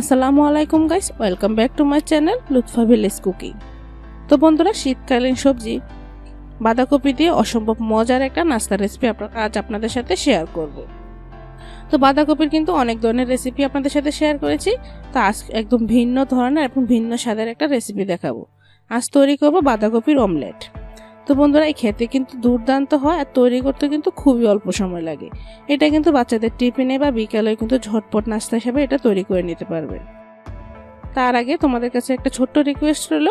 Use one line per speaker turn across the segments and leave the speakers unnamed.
আসসালামু আলাইকুম guys, welcome back to my channel Lutfa village cooking. তো বন্ধুরা, শীতকালীন সবজি, বাঁধাকপি দিয়ে অসম্ভব মজার একটা নাস্তা রেসিপি আজ আপনাদের সাথে শেয়ার করব। তো বাঁধাকপির কিন্তু অনেক ধরনের রেসিপি আপনাদের সাথে শেয়ার করেছি। তো আজ একদম ভিন্ন ধরনের এবং ভিন্ন স্বাদের একটা রেসিপি দেখাবো। আজ তৈরি করব বাঁধাকপির অমলেট তো বন্ধুরা, এই খেতে কিন্তু দুর্দান্ত হয় আর তৈরি করতে কিন্তু খুবই অল্প সময় লাগে। এটা কিন্তু বাচ্চাদের টিফিনে বা বিকালে কিন্তু ঝটপট নাস্তা হিসাবে এটা তৈরি করে নিতে পারবে। তার আগে তোমাদের কাছে একটা ছোট্ট রিকোয়েস্ট রইল।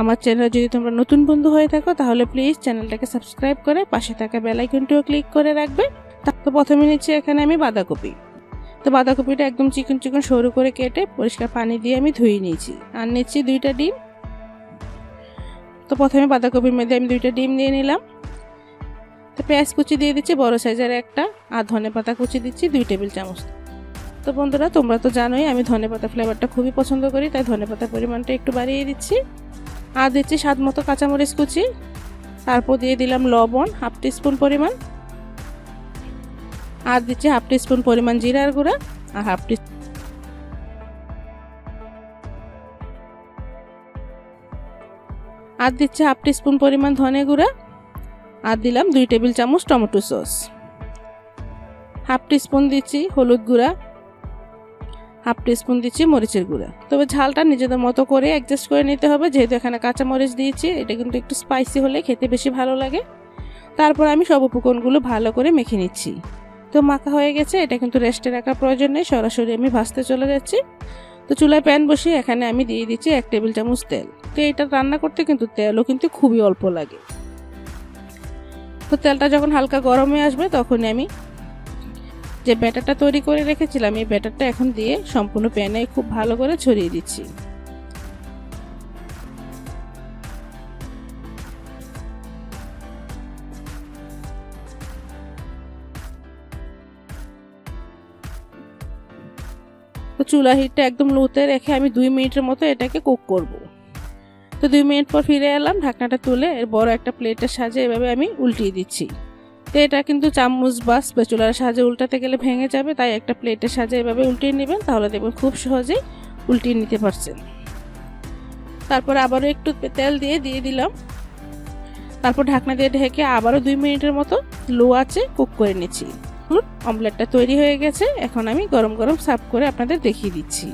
আমার চ্যানেলে যদি তোমরা নতুন বন্ধু হয়ে থাকো, তাহলে প্লিজ চ্যানেলটাকে সাবস্ক্রাইব করে পাশে থাকা বেলাইকনটিও ক্লিক করে রাখবে। তো প্রথমে নিচ্ছি এখানে আমি বাঁধাকপি। তো বাঁধাকপিটা একদম চিকন চিকন সরু করে কেটে পরিষ্কার পানি দিয়ে আমি ধুয়ে নিয়েছি। আর নিচ্ছি দুইটা ডিম। তো প্রথমে বাঁধাকপির মধ্যে আমি দুইটা ডিম দিয়ে নিলাম। তো পেঁয়াজ কুচি দিয়ে দিচ্ছি, বড় সাইজের একটা, আর ধনে পাতা কুচি দিচ্ছি দুই টেবিল চামচ। তো বন্ধুরা, তোমরা তো জানোই, আমি ধনে পাতা ফ্লেভারটা খুবই পছন্দ করি, তাই ধনে পাতার পরিমাণটা একটু বাড়িয়ে দিচ্ছি। আর দিচ্ছি স্বাদ মতো কাঁচামরিচ কুচি। তারপর দিয়ে দিলাম লবণ, হাফ টিস্পুন পরিমাণ। আর দিচ্ছি হাফ টিস্পুন পরিমাণ জিরার গুঁড়া, আর হাফ টি আর দিচ্ছে হাফ টিস্পুন পরিমাণ ধনে গুঁড়া আর দিলাম দুই টেবিল চামচ টমেটো সস। হাফ টিস্পুন দিচ্ছি হলুদ গুঁড়া হাফ টিস্পুন দিচ্ছি মরিচের গুঁড়া। তবে ঝালটা নিজেদের মতো করে অ্যাডজাস্ট করে নিতে হবে, যেহেতু এখানে কাঁচা মরিচ দিয়েছি, এটা কিন্তু একটু স্পাইসি হলে খেতে বেশি ভালো লাগে। তারপর আমি সব উপকরণগুলো ভালো করে মেখে নিচ্ছি। তো মাখা হয়ে গেছে, এটা কিন্তু রেস্টে রাখার প্রয়োজন নেই, সরাসরি আমি ভাজতে চলে যাচ্ছি। তো চুলায় প্যান বসিয়ে এখানে আমি দিয়ে দিচ্ছি এক টেবিল চামচ তেল। তো এটা রান্না করতে কিন্তু তেলও কিন্তু খুবই অল্প লাগে। তো তেলটা যখন হালকা গরমে আসবে তখনই আমি যে ব্যাটারটা তৈরি করে রেখেছিলাম, এই ব্যাটারটা এখন দিয়ে সম্পূর্ণ প্যানে খুব ভালো করে ছড়িয়ে দিচ্ছি। তো চুলা হিটটা একদম লোতে রেখে আমি দুই মিনিটের মতো এটাকে কুক করব। তো দুই মিনিট পর ফিরে এলাম, ঢাকনাটা তুলে এর বড় একটা প্লেটের সাজে এভাবে আমি উল্টিয়ে দিচ্ছি। তো এটা কিন্তু চামচ বা স্পেচুলার সাহায্যে উল্টাতে গেলে ভেঙে যাবে, তাই একটা প্লেটের সাজে এভাবে উল্টিয়ে নেবেন, তাহলে দেখবেন খুব সহজেই উল্টিয়ে নিতে পারছেন। তারপর আবারও একটু তেল দিয়ে দিয়ে দিলাম। তারপর ঢাকনা দিয়ে ঢেকে আবারও দুই মিনিটের মতো লো আছে কুক করে নিচ্ছি। অমলেটটা তৈরি হয়ে গেছে। এখন আমি গরম গরম সার্ভ করে আপনাদের দেখিয়ে দিচ্ছি।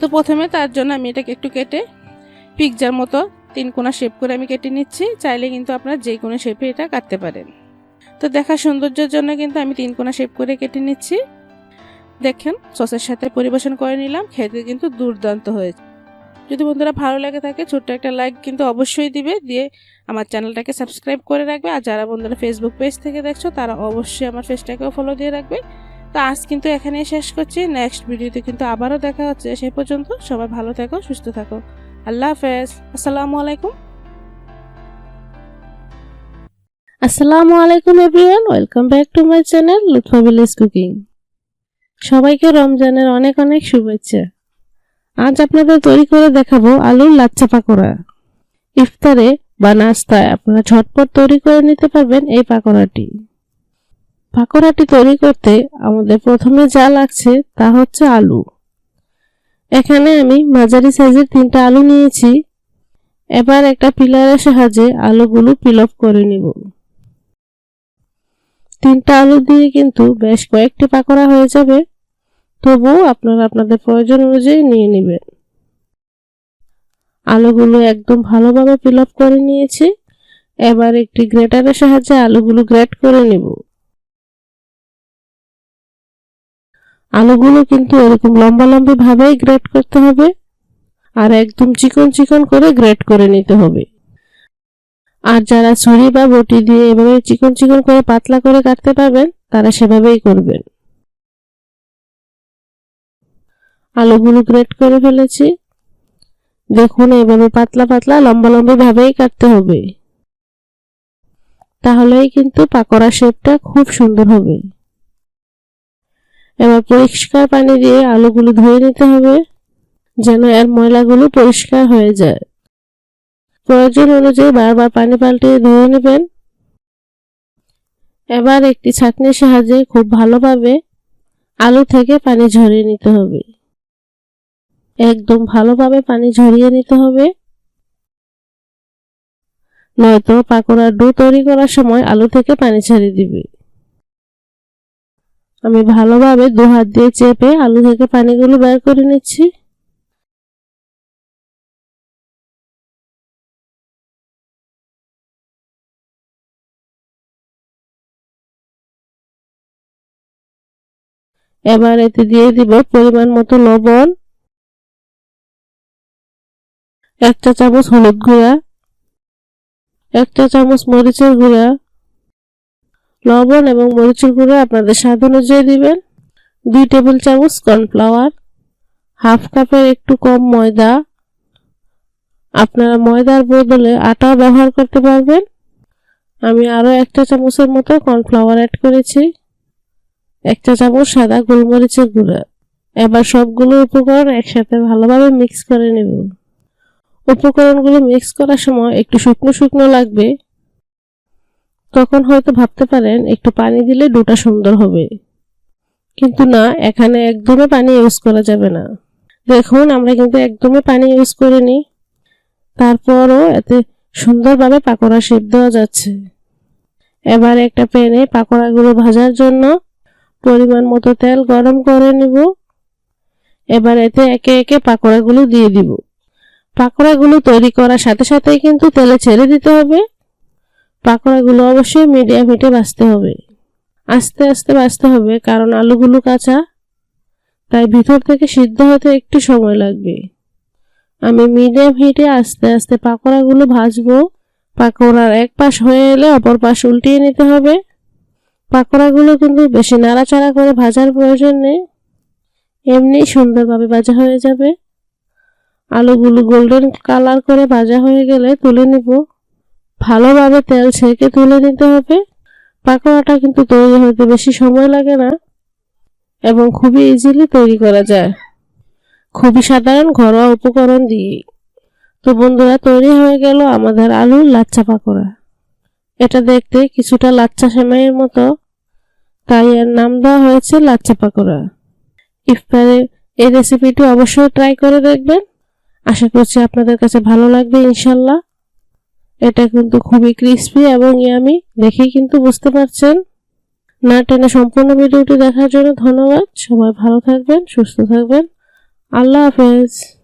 তো প্রথমে তার জন্য আমি এটাকে একটু কেটে পিকজার মতো তিন কোনা শেপ করে আমি কেটে নিচ্ছি। চাইলে কিন্তু আপনারা যে কোনো শেপে এটা কাটতে পারেন। তো দেখা সৌন্দর্যের জন্য কিন্তু আমি তিন কোনা শেপ করে কেটে নিচ্ছি। দেখেন সসের সাথে পরিবেশন করে নিলাম। খেতে কিন্তু দুর্দান্ত হয়েছে। যদি বন্ধুরা ভালো লাগে থাকে, ছোট্ট একটা লাইক কিন্তু অবশ্যই দিবে। দিয়ে আমার চ্যানেলটাকে সাবস্ক্রাইব করে রাখবে। আর যারা বন্ধুরা ফেসবুক পেজ থেকে দেখছ, তারা অবশ্যই আমার পেজটাকেও ফলো দিয়ে রাখবে। তো আজ কিন্তু এখানেই শেষ করছি। নেক্সট ভিডিওতে কিন্তু আবারও দেখা হচ্ছে। সেই পর্যন্ত সবাই ভালো থাকো, সুস্থ থাকো। আল্লাহ হাফেজ। আসসালামু আলাইকুম। আসসালামু আলাইকুম everyone welcome back to my channel Lutfa village cooking সবাইকে রমজানের অনেক অনেক শুভেচ্ছা। আজ আপনাদের তৈরি করে দেখাবো আলুর লাচ্চা পাকোড়া ইফতারে বা নাস্তায় আপনারা ঝটপট তৈরি করে নিতে পারবেন এই পাকোড়াটি। পাকোড়াটি তৈরি করতে আমাদের প্রথমে যা লাগছে তা হচ্ছে আলু। এখানে আমি মাঝারি সাইজের তিনটা আলু নিয়েছি। এবার একটা পিলারের সাহায্যে আলুগুলো পিল অফ করে নিব। তিনটা আলু দিয়ে কিন্তু বেশ কয়েকটি পাকোড়া হয়ে যাবে। তবুও আপনারা আপনাদের প্রয়োজন অনুযায়ী নিয়ে নেবেন। আলুগুলো একদম ভালোভাবে ফিল আপ করে নিয়েছি। এবার একটি গ্রেটারের সাহায্যে আলুগুলো গ্রেট করে নেব। আলুগুলো কিন্তু এরকম লম্বা লম্বি ভাবেই গ্রেট করতে হবে আর একদম চিকন চিকন করে গ্রেট করে নিতে হবে। আর যারা ছুরি বা বটি দিয়ে এভাবে চিকন চিকন করে পাতলা করে কাটতে পারবেন, তারা সেভাবেই করবেন। আলুগুলো গ্রেট করে ফেলেছি। দেখুন, এভাবে পাতলা পাতলা, লম্বা লম্বি ভাবেই কাটতে হবে। তাহলেই কিন্তু পাকোড়া শেপটা খুব সুন্দর হবে। এবার পরিষ্কার পানি দিয়ে আলুগুলো ধুয়ে নিতে হবে, যেন এর ময়লাগুলো পরিষ্কার হয়ে যায়। প্রয়োজন অনুযায়ী বারবার পানি পাল্টে ধুয়ে নেবেন। এবার একটি ছাঁকনির সাহায্যে খুব ভালোভাবে আলু থেকে পানি ঝরিয়ে নিতে হবে।
একদম ভালোভাবে পানি ঝরিয়ে নিতে হবে। নয়তো পাকোড়ার ডো তৈরি করার সময় আলু থেকে পানি ছেড়ে দিবে। আমি ভালোভাবে দু হাত দিয়ে চেপে আলু থেকে পানিগুলো বের করে নিচ্ছি। এবার এতে দিয়ে দিব পরিমাণ মতো লবণ। এক চা চামচ হলুদ গুঁড়া এক চা চামচ মরিচের গুঁড়া, লবণ এবং মরিচের গুঁড়া আপনাদের স্বাদ অনুযায়ী দিবেন। দুই টেবিল চামচ কর্নফ্লাওয়ার, হাফ কাপের একটু কম ময়দা। আপনারা ময়দার বদলে আটাও ব্যবহার করতে পারবেন। আমি আরও একটা চামচের মতো কর্নফ্লাওয়ার অ্যাড করেছি। এক চা চামচ সাদা গোলমরিচের গুঁড়া। এবার সবগুলো উপকরণ একসাথে ভালোভাবে মিক্স করে নেব। উপকরণগুলো মিক্স করার সময় একটু শুকনো শুকনো লাগবে। তখন হয়তো ভাবতে পারেন, একটু পানি দিলে ডোটা সুন্দর হবে। কিন্তু না, এখানে একদমই পানি ইউজ করা যাবে না। দেখুন, আমরা কিন্তু একদমই পানি ইউজ করিনি। তারপরও এতে সুন্দরভাবে পাকোড়া শেপ দেওয়া যাচ্ছে। এবার একটা প্যানে পাকোড়াগুলো ভাজার জন্য পরিমাণ মতো তেল গরম করে নিব। এবার এতে একে একে পাকোড়াগুলো দিয়ে দিব। পাকোড়াগুলো তৈরি করার সাথে সাথেই কিন্তু তেলে ছেড়ে দিতে হবে। পাকোড়াগুলো অবশ্যই মিডিয়াম হিটে ভাজতে হবে। আস্তে আস্তে ভাজতে হবে, কারণ আলুগুলো কাঁচা, তাই ভিতর থেকে সিদ্ধ হতে একটু সময় লাগবে। আমি মিডিয়াম হিটে আস্তে আস্তে পাকোড়াগুলো ভাজবো। পাকোড়ার এক পাশ হয়ে এলে অপর পাশ উল্টিয়ে নিতে হবে। পাকোড়াগুলো কিন্তু বেশি নাড়াচাড়া করে ভাজার প্রয়োজন নেই। এমনি সুন্দরভাবে ভাজা হয়ে যাবে। আলুগুলো গোল্ডেন কালার করে ভাজা হয়ে গেলে তুলে নিব। ভালোভাবে তেল ছেঁকে তুলে নিতে হবে। পাকোড়াটা কিন্তু তৈরি হতে বেশি সময় লাগে না এবং খুবই ইজিলি তৈরি করা যায়। খুবই সাধারণ ঘরোয়া উপকরণ দিয়ে তো বন্ধুরা, তৈরি হয়ে গেল আমাদের আলুর লাচ্চা পাকোড়া। এটা দেখতে কিছুটা লাচ্চা সেমাইয়ের মতো। তাই এর নাম দেওয়া হয়েছে লাচ্চা পাকোড়া। ইফতারে এই রেসিপিটি অবশ্যই ট্রাই করে দেখবেন। আশা করছি আপনাদের কাছে ভালো লাগবে, ইনশাল্লাহ। এটা কিন্তু খুবই ক্রিস্পি এবং ইয়ামি দেখেই কিন্তু বুঝতে পারছেন। না টেনে সম্পূর্ণ ভিডিওটি দেখার জন্য ধন্যবাদ। সবাই ভালো থাকবেন, সুস্থ থাকবেন। আল্লাহ হাফেজ।